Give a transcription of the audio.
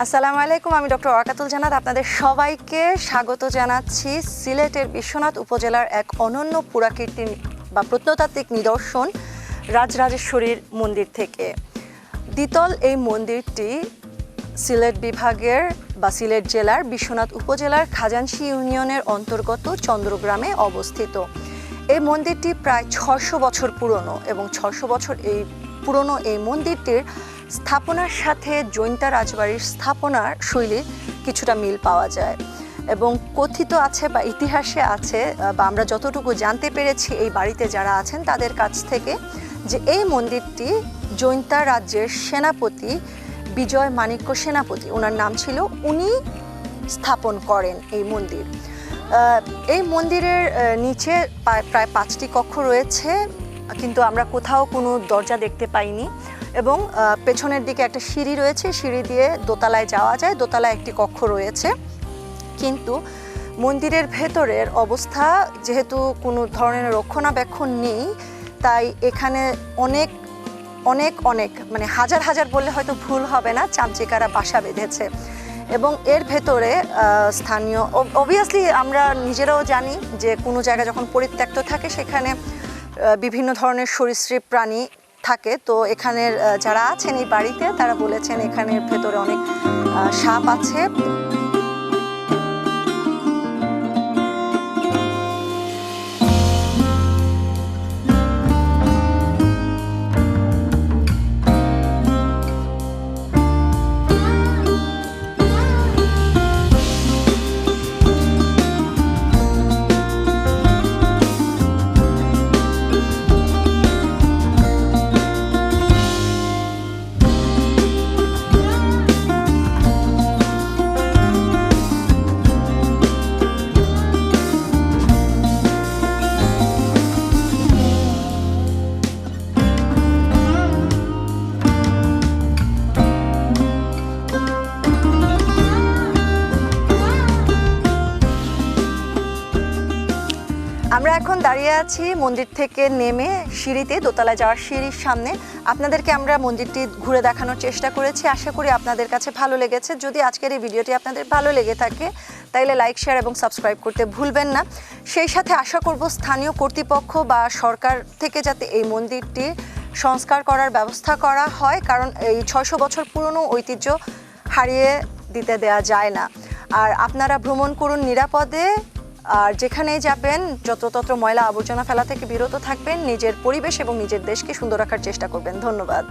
আসসালামু আলাইকুম, আমি ডক্টর ওয়াকাতুল জানাত আপনাদের সবাইকে স্বাগত জানাচ্ছি সিলেটের বিশ্বনাথ উপজেলার এক অনন্য পুরাকীর্তি বা প্রত্নতাত্ত্বিক নিদর্শন রাজরাজেশ্বরীর মন্দির থেকে। দ্বিতল এই মন্দিরটি সিলেট বিভাগের বা সিলেট জেলার বিশ্বনাথ উপজেলার খাজানশি ইউনিয়নের অন্তর্গত চন্দ্রগ্রামে অবস্থিত। এই মন্দিরটি প্রায় ছশো বছর পুরনো এবং ছশো বছর এই পুরনো এই মন্দিরটির স্থাপনার সাথে জৈন্তা রাজবাড়ির স্থাপনার শৈলীর কিছুটা মিল পাওয়া যায়। এবং কথিত আছে বা ইতিহাসে আছে বা আমরা যতটুকু জানতে পেরেছি এই বাড়িতে যারা আছেন তাদের কাছ থেকে, যে এই মন্দিরটি জৈন্তা রাজ্যের সেনাপতি বিজয় মাণিক্য সেনাপতি, ওনার নাম ছিল, উনি স্থাপন করেন এই মন্দির। এই মন্দিরের নিচে প্রায়- প্রায় পাঁচটি কক্ষ রয়েছে, কিন্তু আমরা কোথাও কোনো দরজা দেখতে পাইনি। এবং পেছনের দিকে একটা সিঁড়ি রয়েছে, সিঁড়ি দিয়ে দোতলায় যাওয়া যায়, দোতলায় একটি কক্ষ রয়েছে। কিন্তু মন্দিরের ভেতরের অবস্থা, যেহেতু কোনো ধরনের রক্ষণাবেক্ষণ নেই, তাই এখানে অনেক অনেক অনেক মানে হাজার হাজার বললে হয়তো ভুল হবে না, চামচিকারা বাসা বেঁধেছে। এবং এর ভেতরে স্থানীয় অবভিয়াসলি আমরা নিজেরাও জানি যে কোনো জায়গা যখন পরিত্যক্ত থাকে, সেখানে বিভিন্ন ধরনের সরীসৃপ প্রাণী থাকে। তো এখানের যারা আছেন এই বাড়িতে তারা বলেছেন এখানের ভেতরে অনেক সাপ আছে। আমরা এখন দাঁড়িয়ে আছি মন্দির থেকে নেমে সিঁড়িতে দোতলা যাওয়ার সিঁড়ির সামনে। আপনাদেরকে আমরা মন্দিরটি ঘুরে দেখানোর চেষ্টা করেছি। আশা করি আপনাদের কাছে ভালো লেগেছে। যদি আজকের এই ভিডিওটি আপনাদের ভালো লেগে থাকে, তাইলে লাইক, শেয়ার এবং সাবস্ক্রাইব করতে ভুলবেন না। সেই সাথে আশা করব স্থানীয় কর্তৃপক্ষ বা সরকার থেকে যাতে এই মন্দিরটি সংস্কার করার ব্যবস্থা করা হয়, কারণ এই ছয়শো বছর পুরনো ঐতিহ্য হারিয়ে দিতে দেয়া যায় না। আর আপনারা ভ্রমণ করুন নিরাপদে। আর যেখানে যাবেন, যত্রতত্র ময়লা আবর্জনা ফেলা থেকে বিরত থাকবেন, নিজের পরিবেশ এবং নিজের দেশকে সুন্দর রাখার চেষ্টা করবেন। ধন্যবাদ।